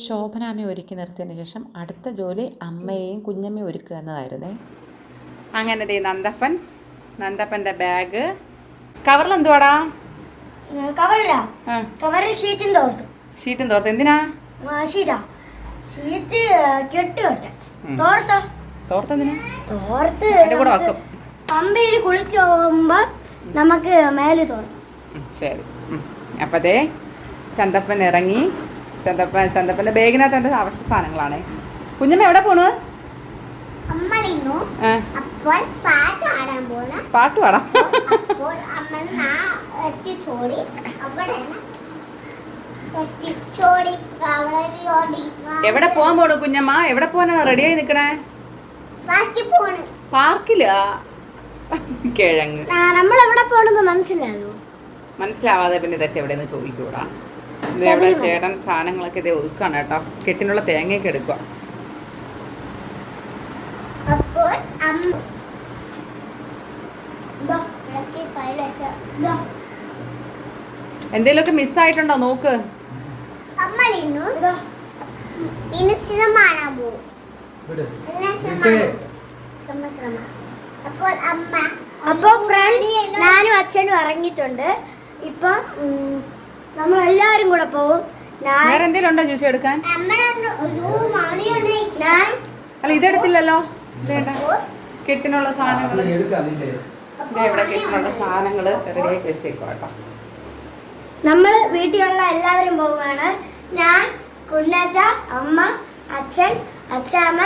ശോഭനാമ്മയെ ഒരുക്കി നിർത്തിയതിന് ശേഷം അടുത്ത ജോലി അമ്മയെയും കുഞ്ഞമ്മയും ഒരുക്കുക എന്നതായിരുന്നേ. അങ്ങനെ ദേ നന്ദപ്പൻ നന്ദപ്പന്റെ ബാഗ് കവറിൽ എന്തുവാടാ? കവറില്ല കവറിൽ ഷീറ്റും തോർത്തു. ഷീറ്റും തോർത്ത്. എന്തിനാ? ഷീറ്റാ ഷീറ്റ് കെട്ട് കെട്ടെ തോർത്തോ? തോർത്ത് എന്തിനാ? തോർത്ത് കൂടെ വെക്കും. പമ്പയിൽ കുളിക്കുമ്പോ നമുക്ക് മേലെ തോർത്തും ശരി. അപ്പതേ ദേ ചന്തപ്പൻ ഇറങ്ങി ചന്തപ്പൻ ചന്തപ്പന്റെ ബാഗിനകത്തുണ്ട് ആവശ്യ സാധനങ്ങളാണ്. കുഞ്ഞമ്മ എവിടെ പോണു? പാട്ട് പാടാം? എവിടെ പോകാൻ പോണു കുഞ്ഞമ്മ? എവിടെ പോകാനാണ് റെഡിയായി നിക്കണേ? പാർക്കിലാ കിഴങ്ങ്. നമ്മൾ എവിടെ പോണെന്ന് മനസ്സിലായോ? മനസ്സിലാവാതെ പിന്നെ ഇതൊക്കെ എവിടെയെന്ന് ചോദിക്കൂടാ. ഇത് ഇവിടെ ചേട്ടൻ സാധനങ്ങളൊക്കെ ഇതേ ഒതുക്കാണ് കേട്ടോ. കെട്ടിനുള്ള തേങ്ങയൊക്കെ എടുക്കുക എന്തേലൊക്കെ മിസ്സായിട്ടുണ്ടോ നോക്ക്. അപ്പോൾ ഫ്രണ്ട് ഞാനും അച്ഛനും ഇറങ്ങിയിട്ടുണ്ട്. ഇപ്പൊ നമ്മൾ എല്ലാരും കൂടെ പോവും. ഞാൻ വേറെ എന്തെങ്കിലും ഉണ്ടോ ജ്യൂസ് എടുക്കാൻ? ഞാൻ അല്ല ഇതെടുത്തില്ലല്ലോ കെട്ടിനുള്ള സാധനങ്ങൾ എടുക്കാതില്ലേ ഇവിടെ കെട്ടിനുള്ള സാധനങ്ങൾ റെഡിയാക്കി വെച്ചേക്കും കേട്ടോ. നമ്മൾ വീട്ടിലുള്ള എല്ലാവരും പോവുകയാണ്. ഞാൻ കുഞ്ഞാറ്റ അമ്മ അച്ഛൻ അച്ഛാമ്മ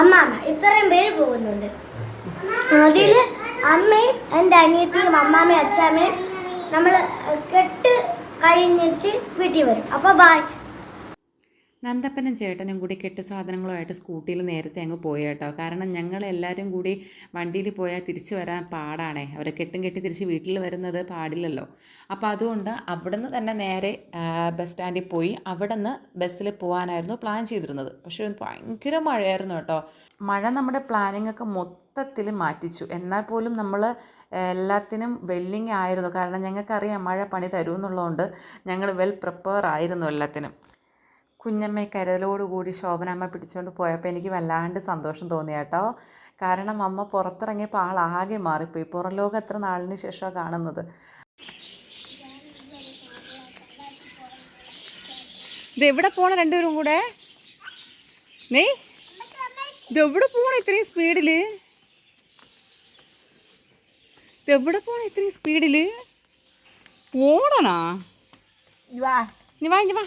അമ്മാമ്മ ഇത്രയും പേര് പോകുന്നുണ്ട്. അതിൽ അമ്മയും എന്റെ അനിയത്തിയും അമ്മാമ്മയും അച്ഛാമ്മയും നമ്മൾ കെട്ട് കഴിഞ്ഞിട്ട് വീട്ടിൽ വരും. അപ്പോൾ ബായ് നന്ദപ്പനും ചേട്ടനും കൂടി കെട്ട് സാധനങ്ങളുമായിട്ട് സ്കൂട്ടിയിൽ നേരത്തെ അങ്ങ് പോയി കേട്ടോ. കാരണം ഞങ്ങൾ എല്ലാവരും കൂടി വണ്ടിയിൽ പോയാൽ തിരിച്ചു വരാൻ പാടാണേ. അവരെ കെട്ടും കെട്ടി തിരിച്ച് വീട്ടിൽ വരുന്നത് പാടില്ലല്ലോ. അപ്പോൾ അതുകൊണ്ട് അവിടുന്ന് തന്നെ നേരെ ബസ് സ്റ്റാൻഡിൽ പോയി അവിടെ നിന്ന് ബസ്സിൽ പോകാനായിരുന്നു പ്ലാൻ ചെയ്തിരുന്നത്. പക്ഷേ ഭയങ്കര മഴയായിരുന്നു കേട്ടോ. മഴ നമ്മുടെ പ്ലാനിങ് ഒക്കെ മൊത്തത്തിൽ മാറ്റിച്ചു. എന്നാൽ പോലും നമ്മൾ എല്ലാത്തിനും വെല്ലിങ് ആയിരുന്നു. കാരണം ഞങ്ങൾക്കറിയാം മഴ പണി തരുമെന്നുള്ളതുകൊണ്ട് ഞങ്ങൾ വെൽ പ്രിപ്പയർ ആയിരുന്നു എല്ലാത്തിനും. കുഞ്ഞമ്മയെ കരലോടുകൂടി ശോഭനമ്മ പിടിച്ചുകൊണ്ട് പോയപ്പോൾ എനിക്ക് വല്ലാണ്ട് സന്തോഷം തോന്നി കേട്ടോ. കാരണം അമ്മ പുറത്തിറങ്ങിയപ്പോൾ ആകെ മാറിപ്പോയി. പുറം ലോകം എത്ര നാളിന് ശേഷമാണ് കാണുന്നത്? ഇത് എവിടെ പോണ രണ്ടുപേരും കൂടെ? നീ? ഇത് എവിടെ പോണ ഇത്രയും സ്പീഡിൽ ഇത് എവിടെ പോണ ഇത്രയും സ്പീഡിൽ ഓടണാ? നീ വാ. നീ വാ ഇനി ബോ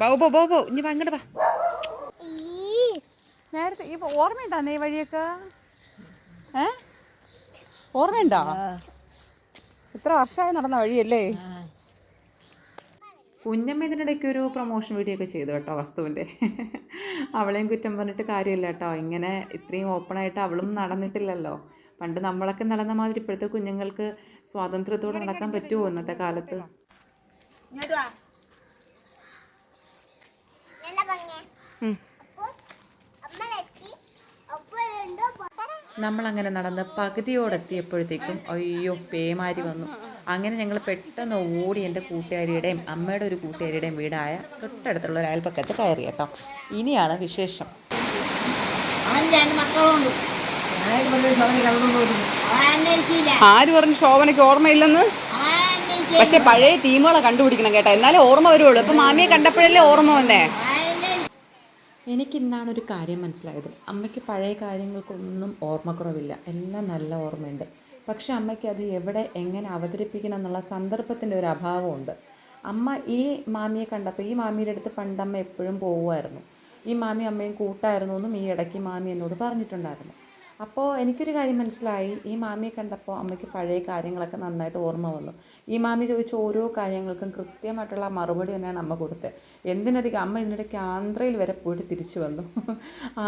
ബോ ബോ ഇനി വാ ഇങ്ങോട്ട് വാ. നേരത്തെ ഇപ്പൊ ഓർമ്മയുണ്ടോ നീ വഴിയൊക്കെ? ഏ? ഓർമ്മയുണ്ടോ? ഇത്ര വർഷമായി നടന്ന വഴിയല്ലേ? കുഞ്ഞമ്മ ഇതിനിടയ്ക്ക് ഒരു പ്രൊമോഷൻ വീഡിയോ ഒക്കെ ചെയ്തു കേട്ടോ വസ്തുവിന്റെ. അവളെയും കുറ്റം പറഞ്ഞിട്ട് കാര്യമില്ല കേട്ടോ. ഇങ്ങനെ ഇത്രയും ഓപ്പണായിട്ട് അവളും നടന്നിട്ടില്ലല്ലോ. പണ്ട് നമ്മളൊക്കെ നടന്ന മാതിരി ഇപ്പോഴത്തെ കുഞ്ഞുങ്ങൾക്ക് സ്വാതന്ത്ര്യത്തോടെ നടക്കാൻ പറ്റുമോ ഇന്നത്തെ കാലത്ത്? നമ്മൾ നമ്മളങ്ങനെ നടന്ന് പകുതിയോടെത്തിയപ്പോഴത്തേക്കും അയ്യോ പേമാരി വന്നു. അങ്ങനെ ഞങ്ങൾ പെട്ടെന്ന് ഓടി എന്റെ കൂട്ടുകാരിയുടെയും അമ്മയുടെ ഒരു കൂട്ടുകാരിയുടെയും വീടായ തൊട്ടടുത്തുള്ള ഒരു അയൽപ്പക്കത്ത് കയറി കേട്ടോ. ഇനിയാണ് വിശേഷം. ആര് പറഞ്ഞു ശോഭനയ്ക്ക് ഓർമ്മയില്ലെന്ന്? പക്ഷെ പഴയ ടീമുകളെ കണ്ടുപിടിക്കണം കേട്ടോ. എന്നാലേ ഓർമ്മ വരുള്ളൂ. ഇപ്പൊ മാമിയെ കണ്ടപ്പോഴല്ലേ ഓർമ്മ വന്നേ? എനിക്ക് ഇന്നാണ് ഒരു കാര്യം മനസ്സിലായത്. അമ്മയ്ക്ക് പഴയ കാര്യങ്ങൾക്കൊന്നും ഓർമ്മക്കുറവില്ല. എല്ലാം നല്ല ഓർമ്മയുണ്ട്. പക്ഷെ അമ്മയ്ക്ക് അത് എവിടെ എങ്ങനെ അവതരിപ്പിക്കണം എന്നുള്ള സന്ദർഭത്തിന്റെ ഒരു അഭാവമുണ്ട്. അമ്മ ഈ മാമിയെ കണ്ടപ്പോൾ ഈ മാമിയുടെ അടുത്ത് പണ്ടമ്മ എപ്പോഴും പോവുമായിരുന്നു. ഈ മാമി അമ്മയും കൂട്ടായിരുന്നു എന്നും ഈ ഇടയ്ക്ക് മാമി എന്നോട് പറഞ്ഞിട്ടുണ്ടായിരുന്നു. അപ്പോൾ എനിക്കൊരു കാര്യം മനസ്സിലായി. ഈ മാമിയെ കണ്ടപ്പോൾ അമ്മയ്ക്ക് പഴയ കാര്യങ്ങളൊക്കെ നന്നായിട്ട് ഓർമ്മ വന്നു. ഈ മാമി ചോദിച്ച ഓരോ കാര്യങ്ങൾക്കും കൃത്യമായിട്ടുള്ള മറുപടി തന്നെയാണ് അമ്മ കൊടുത്തത് എന്തിനധികം അമ്മ ഇതിനിടയ്ക്ക് ആന്ധ്രയിൽ വരെ പോയിട്ട് തിരിച്ചു വന്നു.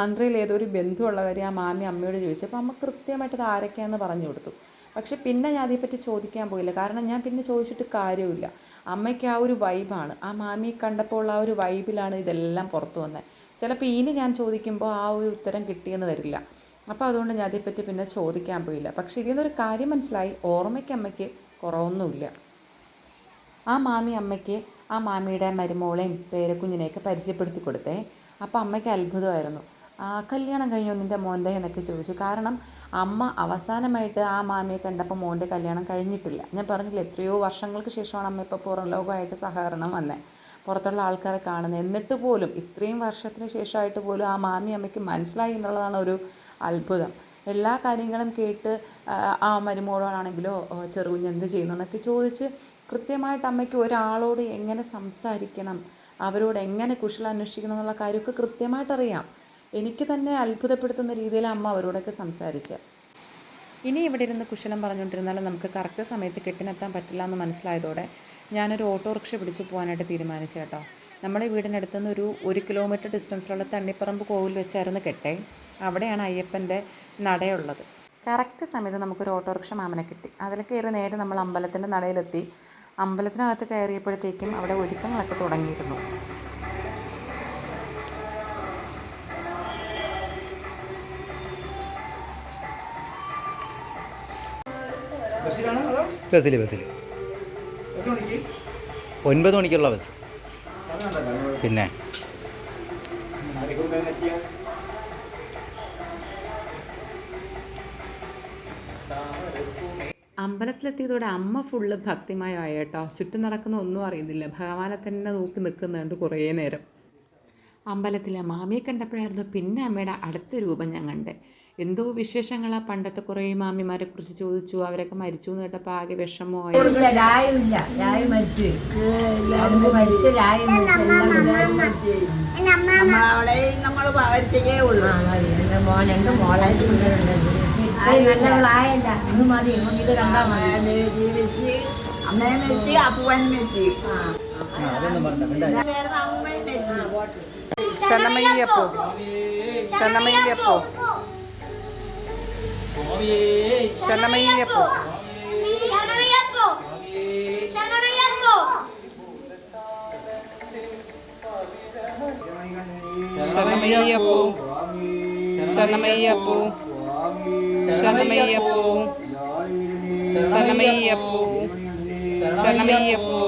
ആന്ധ്രയിൽ ഏതോ ഒരു ബന്ധുവുള്ള കാര്യം ആ മാമി അമ്മയോട് ചോദിച്ചപ്പോൾ അമ്മ കൃത്യമായിട്ട് അത് ആരൊക്കെയാണെന്ന് പറഞ്ഞു കൊടുത്തു. പക്ഷെ പിന്നെ ഞാൻ അതേപ്പറ്റി ചോദിക്കാൻ പോയില്ല. കാരണം ഞാൻ പിന്നെ ചോദിച്ചിട്ട് കാര്യമില്ല. അമ്മയ്ക്ക് ആ ഒരു വൈബാണ്. ആ മാമി കണ്ടപ്പോൾ ഉള്ള ആ ഒരു വൈബിലാണ് ഇതെല്ലാം പുറത്തു വന്നത് ചിലപ്പോൾ ഇനി ഞാൻ ചോദിക്കുമ്പോൾ ആ ഒരു ഉത്തരം കിട്ടിയെന്ന് വരില്ല. അപ്പോൾ അതുകൊണ്ട് ഞാൻ അതേപ്പറ്റി പിന്നെ ചോദിക്കാൻ പോയില്ല. പക്ഷേ ഇതിൽ നിന്നൊരു കാര്യം മനസ്സിലായി. ഓർമ്മയ്ക്ക് അമ്മയ്ക്ക് കുറവൊന്നുമില്ല. ആ മാമി അമ്മയ്ക്ക് ആ മാമിയുടെ മരുമോളെയും പേരക്കുഞ്ഞിനെയൊക്കെ പരിചയപ്പെടുത്തി കൊടുത്തേ. അപ്പോൾ അമ്മയ്ക്ക് അത്ഭുതമായിരുന്നു. ആ കല്യാണം കഴിഞ്ഞു നിന്റെ മോന്റെ? എന്നൊക്കെ ചോദിച്ചു. കാരണം അമ്മ അവസാനമായിട്ട് ആ മാമിയെ കണ്ടപ്പോൾ മോന്റെ കല്യാണം കഴിഞ്ഞിട്ടില്ല. ഞാൻ പറഞ്ഞില്ല എത്രയോ വർഷങ്ങൾക്ക് ശേഷമാണ് അമ്മ ഇപ്പോൾ പുറം ലോകമായിട്ട് സഹകരണം വന്നത് പുറത്തുള്ള ആൾക്കാരെ കാണുന്നത് എന്നിട്ട് പോലും ഇത്രയും വർഷത്തിന് ശേഷമായിട്ട് പോലും ആ മാമി അമ്മയ്ക്ക് മനസ്സിലായി എന്നുള്ളതാണ് ഒരു അത്ഭുതം. എല്ലാ കാര്യങ്ങളും കേട്ട് ആ, മരുമോളാണെങ്കിലോ ചെറുകുഞ്ഞ് എന്ത് ചെയ്യുന്നു എന്നൊക്കെ ചോദിച്ച് കൃത്യമായിട്ട് അമ്മയ്ക്ക് ഒരാളോട് എങ്ങനെ സംസാരിക്കണം അവരോട് എങ്ങനെ കുശലം അന്വേഷിക്കണം എന്നുള്ള കാര്യമൊക്കെ കൃത്യമായിട്ട് അറിയാം എനിക്ക് തന്നെ അത്ഭുതപ്പെടുത്തുന്ന രീതിയിൽ അമ്മ അവരോടൊക്കെ സംസാരിച്ച് ഇനി ഇവിടെ ഇരുന്ന് കുശലം പറഞ്ഞുകൊണ്ടിരുന്നാലും നമുക്ക് കറക്റ്റ് സമയത്ത് കെട്ടിനെത്താൻ പറ്റില്ല എന്ന് മനസ്സിലായതോടെ ഞാനൊരു ഓട്ടോറിക്ഷ പിടിച്ച് പോകാനായിട്ട് തീരുമാനിച്ചു കേട്ടോ. നമ്മുടെ വീടിനടുത്തുനിന്ന് ഒരു ഒരു കിലോമീറ്റർ ഡിസ്റ്റൻസിലുള്ള തണ്ണിപ്പറമ്പ് കോവിൽ വെച്ചായിരുന്നു കെട്ടേ. അവിടെയാണ് അയ്യപ്പന്റെ നടയുള്ളത്. കറക്റ്റ് സമയത്ത് നമുക്കൊരു ഓട്ടോറിക്ഷ മാമനെ കിട്ടി. അതിൽ കയറി നേരെ നമ്മൾ അമ്പലത്തിന്റെ നടയിലെത്തി. അമ്പലത്തിനകത്ത് കയറിയപ്പോഴത്തേക്കും അവിടെ ഒരുക്കങ്ങളൊക്കെ തുടങ്ങിയിരുന്നു. ബസ്സിൽ ബസ്സിൽ എത്ര മണിക്ക്? ഒൻപത് മണിക്കുള്ള ബസ്. പിന്നെ? അമ്പലത്തിലെത്തിയതോടെ അമ്മ ഫുള്ള് ഭക്തിമയമായ കേട്ടോ ചുറ്റും നടക്കുന്ന ഒന്നും അറിയുന്നില്ല. ഭഗവാനെ തന്നെ നോക്കി നിൽക്കുന്നുണ്ട് കുറേ നേരം. അമ്പലത്തിലെ മാമിയെ കണ്ടപ്പോഴായിരുന്നു പിന്നെ അമ്മയുടെ അടുത്ത രൂപം ഞാൻ കണ്ടേ. എന്തോ വിശേഷങ്ങളാ പണ്ടത്തെ കുറേ മാമിമാരെ കുറിച്ച് ചോദിച്ചു. അവരൊക്കെ മരിച്ചു എന്ന് കേട്ടപ്പോൾ ആകെ വിഷമമായി. നമ്മളവളെ നമ്മൾ മോളെ നല്ലവളായല്ല ഇന്ന് മതി ഇത് കണ്ടാ മതി വെച്ച് അമ്മയും വെച്ച് അപ്പുവനും വെച്ച് ചന്ദമയ്യപ്പോ ചന്ദമയ്യപ്പോ ചന്ദമയ്യപ്പോ ശരണമയ്യപ്പോ ശരണമയ്യപ്പോ ശരണമയ്യപ്പോ ശരണമയ്യപ്പോ ശരണമയ്യപ്പോ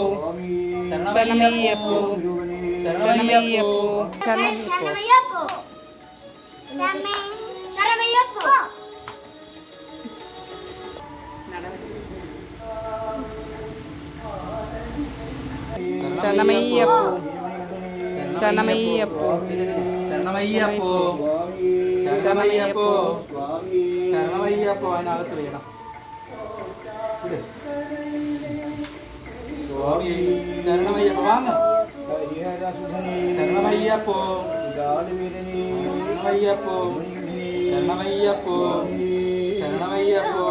ശരണമയ്യപ്പോ ശരണമയ്യപ്പോ ശരണമയ്യപ്പോ ശരണമയ്യപ്പോ ശരണമയ്യപ്പോ ശരണമയ്യപ്പോ ശരണമയ്യപ്പോ ശരണമയ്യപ്പോ. ശരണമയ്യപ്പോ അതിനകത്ത് വീണം സ്വാമി. ശരണമയ്യപ്പോ വാങ്ങ. ശരണമയ്യപ്പോ. ശരണമയ്യപ്പോ. ശരണമയ്യപ്പോ. ശരണമയ്യപ്പോ.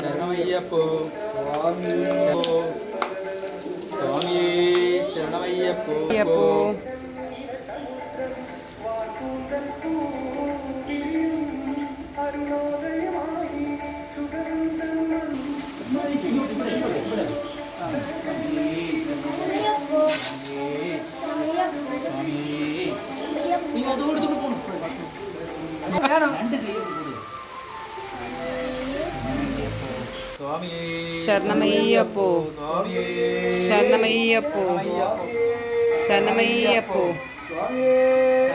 ശരണമയ്യപ്പോ. സ്വാമിയേ ശരണമയ്യപ്പോ. ശരണമയ്യപ്പോ. ശരണമയ്യപ്പോ. ശരണമയ്യപ്പോ.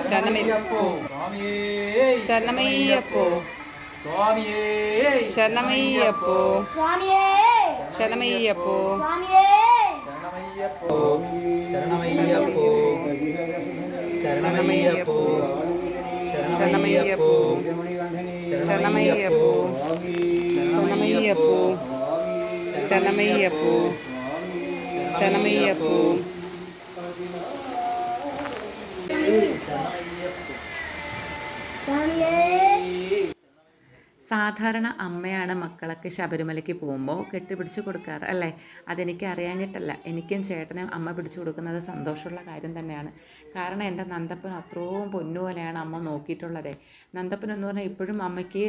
ശരണമയ്യപ്പോ. ശരണമയ്യപ്പോ. ശരണമയ്യപ്പോ. ശരണമയ്യപ്പോ. ശരണമയ്യപ്പോ. ശരണമയ്യപ്പോ. ശരണമയ്യപ്പോ. ശരണമയ്യപ്പോ. శరణమయ్యపు శరణమయ్యపు സാധാരണ അമ്മയാണ് മക്കളൊക്കെ ശബരിമലയ്ക്ക് പോകുമ്പോൾ കെട്ടിപ്പിടിച്ച് കൊടുക്കാറ് അല്ലേ? അതെനിക്ക് അറിയാഞ്ഞിട്ടല്ല എനിക്കും ചേട്ടനും അമ്മ പിടിച്ചു കൊടുക്കുന്നത് സന്തോഷമുള്ള കാര്യം തന്നെയാണ്. കാരണം എന്റെ നന്ദപ്പൻ അത്രയും പൊന്നുപോലെയാണ് അമ്മ നോക്കിയിട്ടുള്ളത്. നന്ദപ്പൻ എന്ന് പറഞ്ഞാൽ ഇപ്പോഴും അമ്മയ്ക്ക്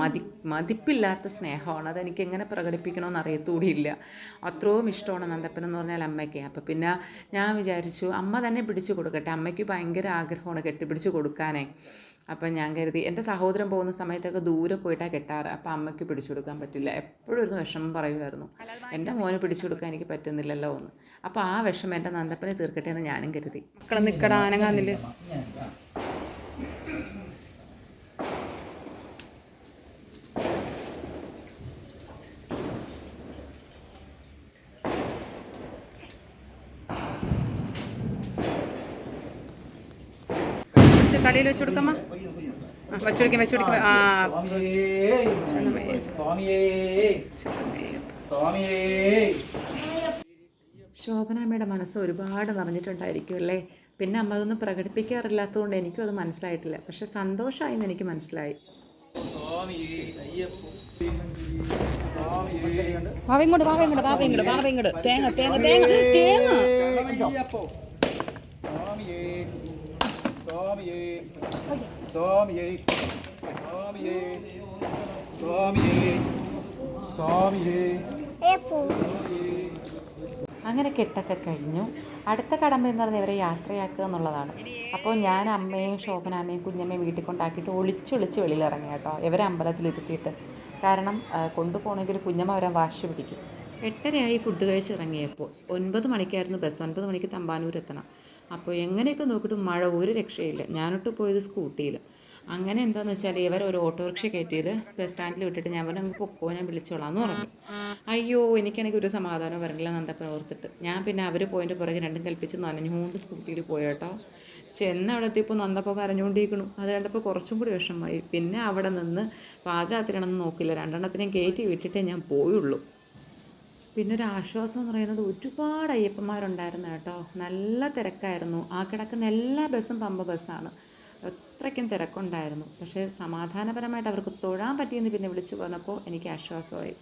മതി മതിപ്പില്ലാത്ത സ്നേഹമാണ്. അതെനിക്ക് എങ്ങനെ പ്രകടിപ്പിക്കണമെന്ന് അറിയത്തൂടിയില്ല. അത്രയും ഇഷ്ടമാണ് നന്ദപ്പൻ എന്ന് പറഞ്ഞാൽ അമ്മയ്ക്ക്. അപ്പോൾ പിന്നെ ഞാൻ വിചാരിച്ചു അമ്മ തന്നെ പിടിച്ചു കൊടുക്കട്ടെ. അമ്മയ്ക്ക് ഭയങ്കര ആഗ്രഹമാണ് കെട്ടിപ്പിടിച്ച് കൊടുക്കാനേ. അപ്പം ഞാൻ കരുതി എന്റെ സഹോദരൻ പോകുന്ന സമയത്തൊക്കെ ദൂരെ പോയിട്ടാണ് കെട്ടാറ്. അപ്പം അമ്മയ്ക്ക് പിടിച്ചു കൊടുക്കാൻ പറ്റില്ല. എപ്പോഴും ഒരു വിഷമം പറയുമായിരുന്നു. എന്റെ മോനെ പിടിച്ചു കൊടുക്കാൻ എനിക്ക് പറ്റുന്നില്ലല്ലോ എന്ന്. അപ്പോൾ ആ വിഷമം എന്റെ നന്ദപ്പനെ തീർക്കട്ടെ എന്ന് ഞാനും കരുതി. മക്കളെ നിൽക്കട ആനങ്ങാന്നിൽ തലയിൽ വെച്ച് കൊടുക്കമ്മ. വെച്ചു വെച്ചുപിടിക്കും ആ. ശോഭനാമ്മയുടെ മനസ്സ് ഒരുപാട് നിറഞ്ഞിട്ടുണ്ടായിരിക്കും അല്ലേ പിന്നെ അമ്മ അതൊന്നും പ്രകടിപ്പിക്കാറില്ലാത്തതുകൊണ്ട് എനിക്കും അത് മനസ്സിലായിട്ടില്ല. പക്ഷെ സന്തോഷമായി എന്ന് എനിക്ക് മനസ്സിലായി. സ്വാമിയേ ഇങ്ങോട്ട് വാവയും ഇങ്ങോട്ട് വാവയും ഇങ്ങോട്ട് വാവയും ഇങ്ങോട്ട്. തേങ്ങ തേങ്ങ തേങ്ങ തേങ്ങ അയ്യപ്പോ സ്വാമിയേ സ്വാമിയേ സ്വാമിയേ. സ്വാമിയേ. സ്വാമിയേ. സ്വാമിയേ. അങ്ങനെ കെട്ടൊക്കെ കഴിഞ്ഞു. അടുത്ത കടമ്പ എന്ന് പറഞ്ഞാൽ ഇവരെ യാത്രയാക്കുക എന്നുള്ളതാണ്. അപ്പോൾ ഞാൻ അമ്മയും ശോഭനാമ്മയും കുഞ്ഞമ്മയും വീട്ടിൽ കൊണ്ടാക്കിയിട്ട് ഒളിച്ചൊളിച്ച് വെളിയിൽ ഇറങ്ങി കേട്ടോ. ഇവരെ അമ്പലത്തിലിരുത്തിയിട്ട്. കാരണം കൊണ്ടുപോകണമെങ്കിൽ കുഞ്ഞമ്മ വരാൻ വാശി പിടിക്കും. എട്ടരയായി ഫുഡ് കഴിച്ച് ഇറങ്ങിയപ്പോൾ ഒൻപത് മണിക്കായിരുന്നു ബസ്. ഒൻപത് മണിക്ക് തമ്പാനൂർ എത്തണം. അപ്പോൾ എങ്ങനെയൊക്കെ നോക്കിയിട്ട് മഴ ഒരു രക്ഷയില്ല. ഞാനൊട്ട് പോയത് സ്കൂട്ടിയിൽ അങ്ങനെ എന്താണെന്ന് വെച്ചാൽ ഇവർ ഒരു ഓട്ടോറിക്ഷ കയറ്റിയത് ബസ് സ്റ്റാൻഡിൽ വിട്ടിട്ട് ഞാൻ പറഞ്ഞു നമുക്ക് പൊക്കോ ഞാൻ വിളിച്ചോളാം എന്ന് പറഞ്ഞു. അയ്യോ എനിക്കാണെങ്കിൽ ഒരു സമാധാനം വരണില്ല നന്ദ പ്രവർത്തിട്ട് ഞാൻ പിന്നെ അവർ പോയിന്റെ പുറകെ രണ്ടും കൽപ്പിച്ച് നനഞ്ഞുകൊണ്ട് സ്കൂട്ടിയിൽ പോയേട്ടോ ചെന്ന അവിടെ എത്തിയപ്പോൾ നന്ദപ്പോൾ കരഞ്ഞുകൊണ്ടിരിക്കണു അത് കണ്ടപ്പോൾ കുറച്ചും കൂടി വിഷമമായി. പിന്നെ അവിടെ നിന്ന് പാതിരാത്രിയാണെന്ന് നോക്കില്ല രണ്ടെണ്ണത്തിനെയും കയറ്റി വിട്ടിട്ടേ ഞാൻ പോയുള്ളൂ. പിന്നെ ഒരു ആശ്വാസം എന്ന് പറയുന്നത് ഒരുപാട് അയ്യപ്പന്മാരുണ്ടായിരുന്നു കേട്ടോ. നല്ല തിരക്കായിരുന്നു. ആ കിടക്കുന്ന എല്ലാ ബസ്സും പമ്പ ബസ്സാണ്. അത്രയ്ക്കും തിരക്കുണ്ടായിരുന്നു. പക്ഷേ സമാധാനപരമായിട്ട് അവർക്ക് തൊഴാൻ പറ്റിയെന്ന് പിന്നെ വിളിച്ചു പറഞ്ഞപ്പോൾ എനിക്ക് ആശ്വാസമായി.